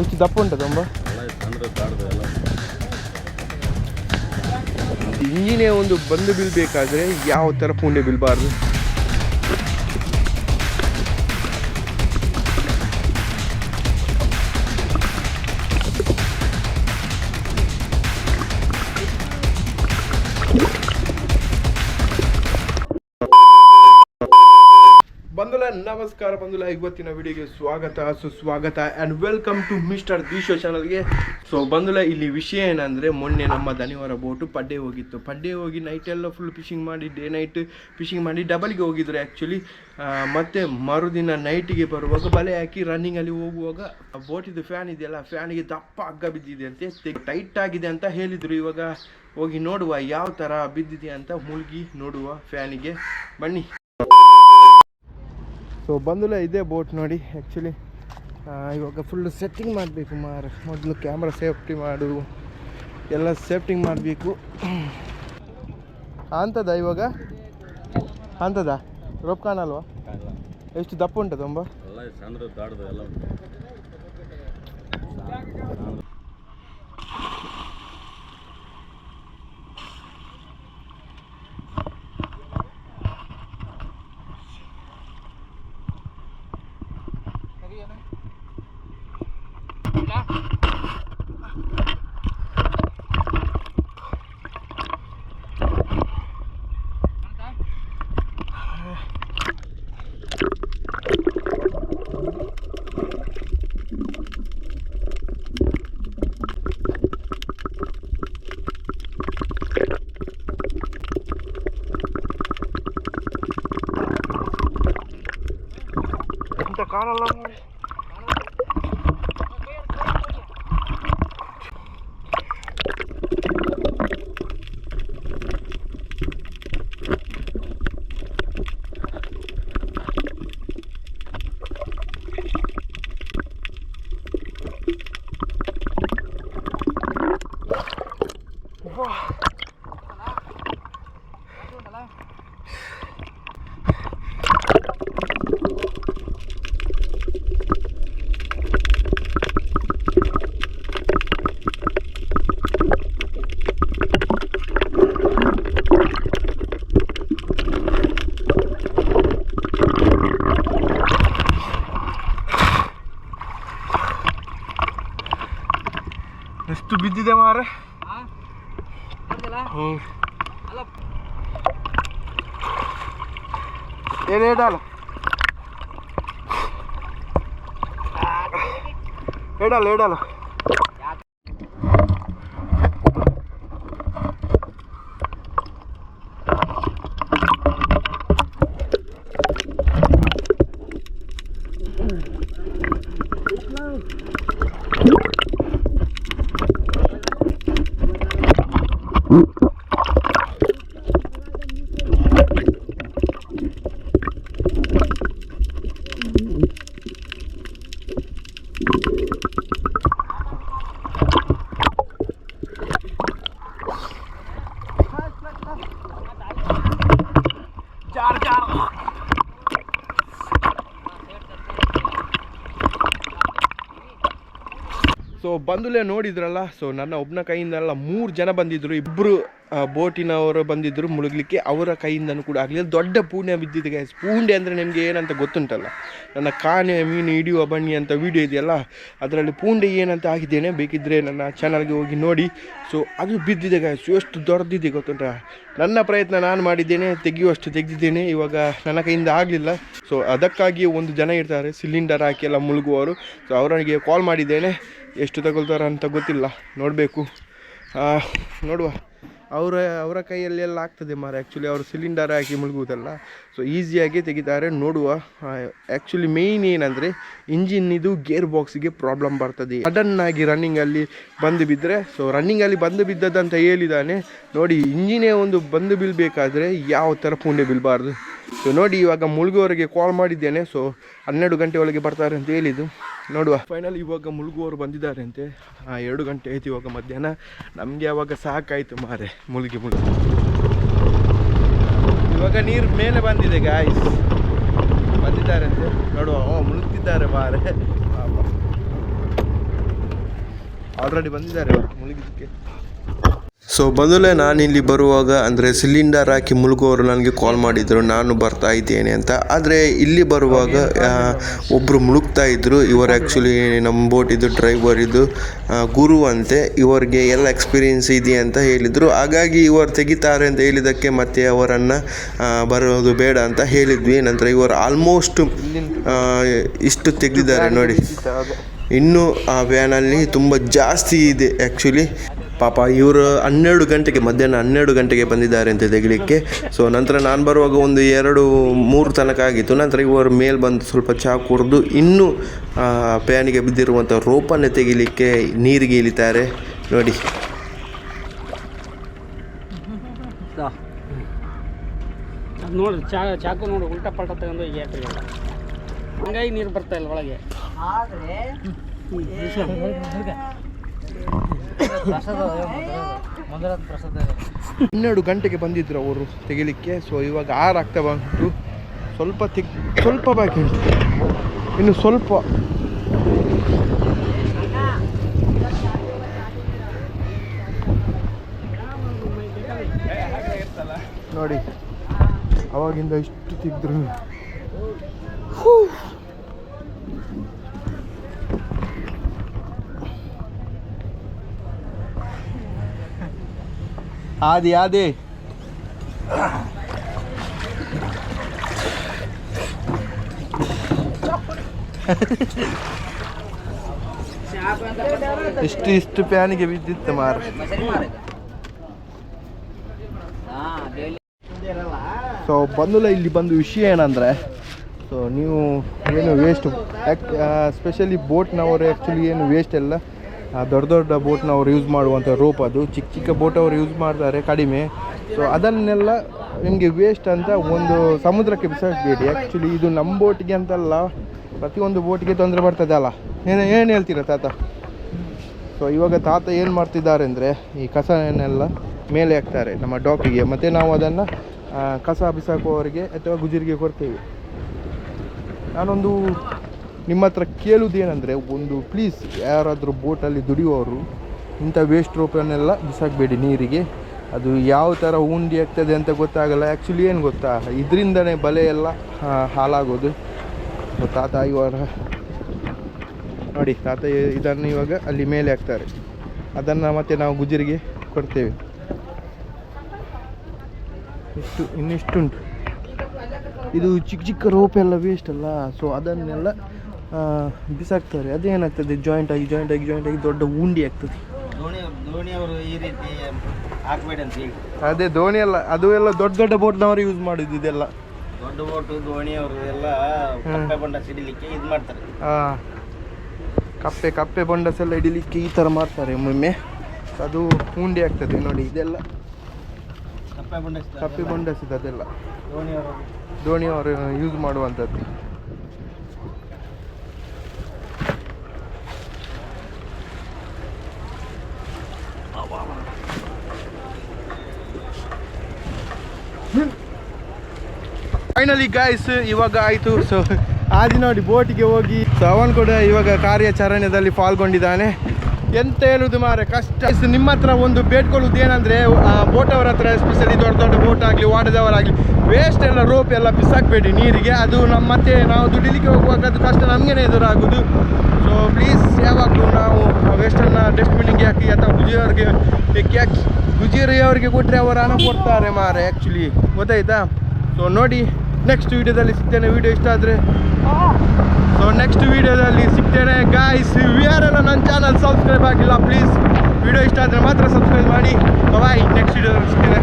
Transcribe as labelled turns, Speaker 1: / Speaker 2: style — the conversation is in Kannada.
Speaker 1: ಎಷ್ಟು ದಪ್ಪ ಉಂಟು ತುಂಬ ಇಂಜಿನೇ ಒಂದು ಬಂದು ಬೀಳ್ಬೇಕಾದ್ರೆ ಯಾವ ಥರ ಪುಣ್ಯ ಬೀಳಬಾರ್ದು ನಮಸ್ಕಾರ ಬಂಧುಲ ಇವತ್ತಿನ ವಿಡಿಯೋಗೆ ಸ್ವಾಗತ, ಸುಸ್ವಾಗತ and welcome to mister Deesho ಚಾನಲ್ಗೆ ಸೊ ಬಂಧುಲ ಇಲ್ಲಿ ವಿಷಯ ಏನಂದರೆ, ಮೊನ್ನೆ ನಮ್ಮ ದನಿವಾರ ಬೋಟು ಪಡ್ಡೆ ಹೋಗಿತ್ತು. ಪಡ್ಡೆ ಹೋಗಿ ನೈಟೆಲ್ಲ ಫುಲ್ ಫಿಶಿಂಗ್ ಮಾಡಿ ಡೇ ನೈಟ್ ಫಿಶಿಂಗ್ ಮಾಡಿ ಡಬಲ್ಗೆ ಹೋಗಿದ್ರು ಆ್ಯಕ್ಚುಲಿ ಮತ್ತು ಮರುದಿನ ನೈಟಿಗೆ ಬರುವಾಗ ಬಲೆ ಹಾಕಿ ರನ್ನಿಂಗಲ್ಲಿ ಹೋಗುವಾಗ ಬೋಟಿದ್ದು ಫ್ಯಾನ್ ಇದೆಯಲ್ಲ ಫ್ಯಾನಿಗೆ ದಪ್ಪ ಹಗ್ಗ ಬಿದ್ದಿದೆ ಅಂತೆ ಟೈಟ್ ಆಗಿದೆ ಅಂತ ಹೇಳಿದರು. ಇವಾಗ ಹೋಗಿ ನೋಡುವ, ಯಾವ ಥರ ಬಿದ್ದಿದೆ ಅಂತ ಮುಳುಗಿ ನೋಡುವ ಫ್ಯಾನಿಗೆ ಬನ್ನಿ. ಸೊ ಬಂದಿಲ್ಲ ಇದೇ ಬೋಟ್ ನೋಡಿ ಆ್ಯಕ್ಚುಲಿ ಇವಾಗ ಫುಲ್ ಸೆಟ್ಟಿಂಗ್ ಮಾಡಬೇಕು ಮಾರ ಮೊದಲು ಕ್ಯಾಮ್ರಾ ಸೇಫ್ಟಿ ಮಾಡು ಎಲ್ಲ ಸೇಫ್ಟಿಂಗ್ ಮಾಡಬೇಕು. ಅಂತದ ಇವಾಗ? ಅಂತದ ರೋಪ್ ಕಾಣಲ್ವಾ? ಎಷ್ಟು ದಪ್ಪ ಉಂಟು ತುಂಬ
Speaker 2: ಎಲ್ಲ ಚಂದ್ರ ದಾಡ್ದು ಎಲ್ಲ ಉಂಟು
Speaker 1: ಎಂತ ಕಾಣಲ್ಲ ಎಷ್ಟು ಬಿದ್ದಿದೆ ಮಾರೆ ಹ್ಞೂ. ಏನು ಹೇಳಲ್ಲ ಹೇಳಲ್ಲ. ಸೊ ಬಂದುಲೆ ನೋಡಿದ್ರಲ್ಲ ಸೊ ನನ್ನ ಒಬ್ಬನ ಕೈಯಿಂದಲ್ಲ ಮೂರು ಜನ ಬಂದಿದ್ರು ಇಬ್ಬರು ಬೋಟಿನವರು ಬಂದಿದ್ದರು ಮುಳುಗಲಿಕ್ಕೆ ಅವರ ಕೈಯಿಂದನೂ ಕೂಡ ಆಗಲಿಲ್ಲ. ದೊಡ್ಡ ಪೂಣೆ ಬಿದ್ದಿದೆ ಗೈಸ್ ಪೂಂಡೆ ಅಂದರೆ ನಿಮಗೆ ಏನಂತ ಗೊತ್ತುಂಟಲ್ಲ? ನನ್ನ ಕಾನೆ ಮೀನು ಹಿಡಿಯುವ ಬನ್ನಿ ಅಂತ ವಿಡಿಯೋ ಇದೆಯಲ್ಲ? ಅದರಲ್ಲಿ ಪೂಂಡೆ ಏನಂತ ಆಗಿದ್ದೇನೆ ಬೇಕಿದ್ದರೆ ನನ್ನ ಚಾನಲ್ಗೆ ಹೋಗಿ ನೋಡಿ. ಸೊ ಅದು ಬಿದ್ದಿದೆ ಗೈಸ್ ಎಷ್ಟು ದೊಡ್ಡದಿದೆ ಗೊತ್ತುಂಟ? ನನ್ನ ಪ್ರಯತ್ನ ನಾನು ಮಾಡಿದ್ದೇನೆ, ತೆಗೆಯುವಷ್ಟು ತೆಗೆದಿದ್ದೇನೆ. ಇವಾಗ ನನ್ನ ಕೈಯಿಂದ ಆಗಲಿಲ್ಲ. ಸೊ ಅದಕ್ಕಾಗಿ ಒಂದು ಜನ ಇರ್ತಾರೆ. ಸಿಲಿಂಡರ್ ಹಾಕಿ ಎಲ್ಲ ಮುಳುಗುವವರು. ಸೊ ಅವರಿಗೆ ಕಾಲ್ ಮಾಡಿದ್ದೇನೆ. ಎಷ್ಟು ತಗೊಳ್ತಾರ ಅಂತ ಗೊತ್ತಿಲ್ಲ. ನೋಡಬೇಕು. ನೋಡುವ. ಅವರ ಅವರ ಕೈಯಲ್ಲಿ ಎಲ್ಲ ಆಗ್ತದೆ ಮಾರ ಆ್ಯಕ್ಚುಲಿ ಅವರು ಸಿಲಿಂಡರ್ ಹಾಕಿ ಮುಳುಗುವುದಲ್ಲ ಸೊ ಈಸಿಯಾಗಿ ತೆಗಿತಾರೆ. ನೋಡುವ ಆ್ಯಕ್ಚುಲಿ ಮೇಯ್ನ್ ಏನಂದರೆ ಇಂಜಿನ್ ಇದು ಗೇರ್ ಬಾಕ್ಸಿಗೆ ಪ್ರಾಬ್ಲಮ್ ಬರ್ತದೆ. ಸಡನ್ನಾಗಿ ರನ್ನಿಂಗಲ್ಲಿ ಬಂದು ಬಿದ್ದರೆ ಸೊ ರನ್ನಿಂಗಲ್ಲಿ ಬಂದು ಬಿದ್ದದಂತ ಹೇಳಿದ್ದಾನೆ ನೋಡಿ ಇಂಜಿನೇ ಒಂದು ಬಂದು ಬೀಳಬೇಕಾದ್ರೆ ಯಾವ ಥರ ಪುಂಡೆ ಬೀಳಬಾರ್ದು? ಸೊ ನೋಡಿ, ಇವಾಗ ಮುಳುಗುವವರಿಗೆ ಕಾಲ್ ಮಾಡಿದ್ದೇನೆ. ಸೊ ಹನ್ನೆರಡು ಗಂಟೆ ಒಳಗೆ ಬರ್ತಾರೆ ಅಂತ ಹೇಳಿದ್ದು. ನೋಡುವ. ಫೈನಲ್ ಇವಾಗ ಮುಳುಗುವವರು ಬಂದಿದ್ದಾರೆ ಅಂತೆ. ಎರಡು ಗಂಟೆ ಆಯ್ತು ಇವಾಗ ಮಧ್ಯಾಹ್ನ. ನಮಗೆ ಅವಾಗ ಸಾಕಾಯಿತು ಮಾರೆ, ಮುಳುಗಿ ಮುಳುಗಿ. ಇವಾಗ ನೀರು ಮೇಲೆ ಬಂದಿದೆ ಗಾಯ್ಸ್ ಬಂದಿದ್ದಾರೆ ಅಂತೆ. ನೋಡುವ. ಮುಳುಗ್ತಿದ್ದಾರೆ ಮಾರೆ. ಆಲ್ರೆಡಿ ಬಂದಿದ್ದಾರೆ ಮುಳುಗಿದ್ದಕ್ಕೆ. ಸೊ ಬಂದಲೇ ನಾನು ಇಲ್ಲಿ ಬರುವಾಗ ಅಂದರೆ ಸಿಲಿಂಡರ್ ಹಾಕಿ ಮುಳುಗೋರು ನನಗೆ ಕಾಲ್ ಮಾಡಿದರು. ನಾನು ಬರ್ತಾ ಇದ್ದೇನೆ ಅಂತ. ಆದರೆ ಇಲ್ಲಿ ಬರುವಾಗ ಒಬ್ಬರು ಮುಳುಗ್ತಾ ಇದ್ದರು ಇವರು ಆ್ಯಕ್ಚುಲಿ ನಮ್ಮ ಬೋಟಿದ್ದು ಡ್ರೈವರ್ ಇದು ಗುರು ಅಂತೆ. ಇವರಿಗೆ ಎಲ್ಲ ಎಕ್ಸ್ಪೀರಿಯೆನ್ಸ್ ಇದೆ ಅಂತ ಹೇಳಿದರು. ಹಾಗಾಗಿ ಇವರು ತೆಗಿತಾರೆ ಅಂತ ಹೇಳಿದ್ದಕ್ಕೆ ಮತ್ತೆ ಅವರನ್ನು ಬರೋದು ಬೇಡ ಅಂತ ಹೇಳಿದ್ವಿ. ನಂತರ ಇವರು ಆಲ್ಮೋಸ್ಟ್ ಇಷ್ಟು ತೆಗೆದಿದ್ದಾರೆ ನೋಡಿ. ಇನ್ನು ಆ ವ್ಯಾನಲ್ಲಿ ತುಂಬ ಜಾಸ್ತಿ ಇದೆ ಆ್ಯಕ್ಚುಲಿ ಪಾಪ ಇವರು ಹನ್ನೆರಡು ಗಂಟೆಗೆ ಮಧ್ಯಾಹ್ನ ಹನ್ನೆರಡು ಗಂಟೆಗೆ ಬಂದಿದ್ದಾರೆ ಅಂತ ತೆಗಿಲಿಕ್ಕೆ. ಸೊ ನಂತರ ನಾನು ಬರುವಾಗ ಒಂದು ಎರಡು ಮೂರು ತನಕ ಆಗಿತ್ತು. ನಂತರ ಇವರು ಮೇಲೆ ಬಂದು ಸ್ವಲ್ಪ ಚಹಾ ಕುಡಿದು ಇನ್ನೂ ಪ್ಯಾನಿಗೆ ಬಿದ್ದಿರುವಂಥ ರೋಪನ್ನು ತೆಗಿಲಿಕ್ಕೆ ನೀರಿಗೆ ಇಳಿತಾರೆ. ನೋಡಿ.
Speaker 3: ಅದ್ ನೋಡ್ರಿ ಚಾ ಚಾಕು ನೋಡಿ ಉಲ್ಟಾ ಪಲ್ಟಾ ತಗೊಂಡು ಈಗ ಯಾಕ್ರಿ ಹಂಗಾಗಿ ನೀರು ಬರ್ತಾ ಇಲ್ಲ ಒಳಗೆ.
Speaker 1: ಹನ್ನೆರಡು ಗಂಟೆಗೆ ಬಂದಿದ್ರು ಅವರು ತೆಗಿಲಿಕ್ಕೆ. ಸೊ ಇವಾಗ ಆರು ಆಗ್ತಾ ಬಂತು. ಸ್ವಲ್ಪ ತೆಗ್, ಸ್ವಲ್ಪ ಬಾಕಿ ಉಂಟು. ಇನ್ನು ಸ್ವಲ್ಪ. ನೋಡಿ, ಅವಾಗಿಂದ ಇಷ್ಟು ತೆಗೆದ್ರು. ಆದಿ ಆದಿ. ಇಷ್ಟು ಇಷ್ಟು ಪ್ಯಾನಿಗೆ ಬಿದ್ದಿತ್ತು ಮಾರ. ಸೊ ಬಂದಿಲ್ಲ, ಇಲ್ಲಿ ಬಂದು ವಿಷಯ ಏನಂದರೆ ಸೊ ನೀವು ಏನು ವೇಸ್ಟ್ ಸ್ಪೆಷಲಿ ಬೋಟ್ನವರು ಆ್ಯಕ್ಚುಲಿ ಏನು ವೇಸ್ಟ್ ಎಲ್ಲ ದೊಡ್ಡ ದೊಡ್ಡ ಬೋಟ್ನವರು ಯೂಸ್ ಮಾಡುವಂಥ ರೋಪ್ ಅದು. ಚಿಕ್ಕ ಚಿಕ್ಕ ಬೋಟ್ ಅವ್ರು ಯೂಸ್ ಮಾಡ್ತಾರೆ ಕಡಿಮೆ. ಸೊ ಅದನ್ನೆಲ್ಲ ನಿಮಗೆ ವೇಸ್ಟ್ ಅಂತ ಒಂದು ಸಮುದ್ರಕ್ಕೆ ಬಿಸಾಕಬೇಡಿ. ಆ್ಯಕ್ಚುಲಿ ಇದು ನಮ್ಮ ಬೋಟಿಗೆ ಅಂತಲ್ಲ, ಪ್ರತಿಯೊಂದು ಬೋಟಿಗೆ ತೊಂದರೆ ಬರ್ತದೆ ಅಲ್ಲ. ಏನು ಏನು ಹೇಳ್ತೀರಾ ತಾತ? ಸೊ ಇವಾಗ ತಾತ ಏನು ಮಾಡ್ತಿದ್ದಾರೆ ಅಂದರೆ, ಈ ಕಸನೆಲ್ಲ ಮೇಲೆ ಹಾಕ್ತಾರೆ ನಮ್ಮ ಡಾಕಿಗೆ. ಮತ್ತು ನಾವು ಅದನ್ನು ಕಸ ಬಿಸಾಕುವವರಿಗೆ ಅಥವಾ ಗುಜರಿಗೆ ಕೊಡ್ತೇವೆ. ನಾನೊಂದು ನಿಮ್ಮ ಹತ್ರ ಕೇಳುವುದೇನೆಂದರೆ ಒಂದು ಪ್ಲೀಸ್ ಯಾರಾದರೂ ಬೋಟಲ್ಲಿ ದುಡಿಯುವವರು, ಇಂಥ ವೇಸ್ಟ್ ರೋಪನ್ನೆಲ್ಲ ಬಿಸಾಕಬೇಡಿ ನೀರಿಗೆ. ಅದು ಯಾವ ಥರ ಉಂಡಿ ಆಗ್ತದೆ ಅಂತ ಗೊತ್ತಾಗಲ್ಲ. ಆ್ಯಕ್ಚುಲಿ ಏನು ಗೊತ್ತಾ? ಇದರಿಂದನೇ ಬಲೆ ಎಲ್ಲ ಹಾಳಾಗೋದು. ತಾತ ಇವರ ನೋಡಿ, ತಾತ ಇದನ್ನು ಇವಾಗ ಅಲ್ಲಿ ಮೇಲೆ ಹಾಕ್ತಾರೆ. ಅದನ್ನು ಮತ್ತೆ ನಾವು ಗುಜರಿಗೆ ಕೊಡ್ತೇವೆ. ಇಷ್ಟು, ಇನ್ನಿಷ್ಟುಂಟು. ಇದು ಚಿಕ್ಕ ಚಿಕ್ಕ ರೋಪೆಲ್ಲ ವೇಸ್ಟ್ ಅಲ್ಲ. ಸೊ ಅದನ್ನೆಲ್ಲ ಬಿಸಾಕ್ತಾರೆ ಅದೇನಾಗ್ತದೆ? ಜಾಯಿಂಟ್ ಆಗಿ ಜಾಯಿಂಟ್ ಆಗಿ ಜಾಯಿಂಟ್ ಆಗಿ ದೊಡ್ಡ ಉಂಡಿ ಆಗ್ತದೆ. ಅದೇ ದೋಣಿ ಎಲ್ಲ ಅದು ಎಲ್ಲ ದೊಡ್ಡ ದೊಡ್ಡ ಬೋಟ್ನವರು ಯೂಸ್ ಮಾಡಿದ್ದು ಇದೆಲ್ಲ.
Speaker 2: ದೊಡ್ಡ ಬೋಟು ದೋಣಿಯವರು ಎಲ್ಲ ಕಪ್ಪೆ ಬಂಡ ಸಿಡಿಲಿಕ್ಕೆ ಇದು ಮಾಡ್ತಾರೆ.
Speaker 1: ಆ, ಕಪ್ಪೆ ಕಪ್ಪೆ ಬೊಂಡಸ್ ಎಲ್ಲ ಹಿಡಿಲಿಕ್ಕೆ ಈ ಥರ ಮಾಡ್ತಾರೆ ಒಮ್ಮೊಮ್ಮೆ. ಅದು ಉಂಡಿ ಆಗ್ತದೆ ನೋಡಿ ಇದೆಲ್ಲ.
Speaker 2: ಕಪ್ಪೆ ಬಂಡ
Speaker 1: ಕಪ್ಪೆ ಬೊಂಡಸ್ ಇದೆ ಅದೆಲ್ಲ ದೋಣಿಯವರು ಯೂಸ್ ಮಾಡುವಂಥದ್ದು. ಫೈನಲಿ ಗಾಯ್ಸ್ ಇವಾಗ ಆಯಿತು. ಸೊ ಆದಿ ನೋಡಿ ಬೋಟಿಗೆ ಹೋಗಿ. ಸೊ ಅವನು ಕೂಡ ಇವಾಗ ಕಾರ್ಯಾಚರಣೆಯಲ್ಲಿ ಪಾಲ್ಗೊಂಡಿದ್ದಾನೆ. ಎಂತ ಹೇಳುದು ಮಾರೆ ಕಷ್ಟ. ನಿಮ್ಮ ಹತ್ರ ಒಂದು ಬೇಡ್ಕೊಳ್ಳೋದು ಏನಂದ್ರೆ ಬೋಟ್ ಅವರ ಹತ್ರ ಎಸ್ಪೆಷಲಿ ದೊಡ್ಡ ದೊಡ್ಡ ಬೋಟ್ ಆಗಲಿ ವಾಡದವರಾಗಲಿ ವೇಸ್ಟ್ ಎಲ್ಲ ರೋಪ್ ಎಲ್ಲ ಬಿಸಾಕಬೇಡಿ ನೀರಿಗೆ. ಅದು ನಮ್ಮ ಮತ್ತೆ ನಾವು ದುಡಿಲಿಕ್ಕೆ ಹೋಗುವಾಗ ಅದು ಕಷ್ಟ ನಮಗೇನೆ ಎದುರಾಗೋದು ಸೊ ಪ್ಲೀಸ್ ಯಾವಾಗಲೂ ನಾವು ವೇಸ್ಟನ್ನು ಡಸ್ಟ್ಬಿನ್ನಿಗೆ ಹಾಕಿ, ಅಥವಾ ಗುಜಿಯವರಿಗೆ ಹಾಕಿ ಗುಜಿರಿಯವರಿಗೆ ಕೊಟ್ಟರೆ ಅವರು ಹಣ ಕೊಡ್ತಾರೆ ಮಾರೆ ಆ್ಯಕ್ಚುಲಿ ಗೊತ್ತಾಯ್ತಾ? ಸೊ ನೋಡಿ. ನೆಕ್ಸ್ಟ್ ವಿಡಿಯೋದಲ್ಲಿ ಸಿಗ್ತೇನೆ ವಿಡಿಯೋ ಇಷ್ಟ ಆದರೆ. ಸೊ ನೆಕ್ಸ್ಟ್ ವಿಡಿಯೋದಲ್ಲಿ ಸಿಗ್ತೇನೆ. ಗಾಯ್ಸ್ ಯಾರೆಲ್ಲ ನನ್ನ ಚಾನಲ್ ಸಬ್ಸ್ಕ್ರೈಬ್ ಆಗಿಲ್ಲ ಪ್ಲೀಸ್ ವಿಡಿಯೋ ಇಷ್ಟ ಆದರೆ ಮಾತ್ರ ಸಬ್ಸ್ಕ್ರೈಬ್ ಮಾಡಿ. ಬಾಯ್ ನೆಕ್ಸ್ಟ್ ವಿಡಿಯೋದಲ್ಲಿ ಸಿಗ್ತೇನೆ.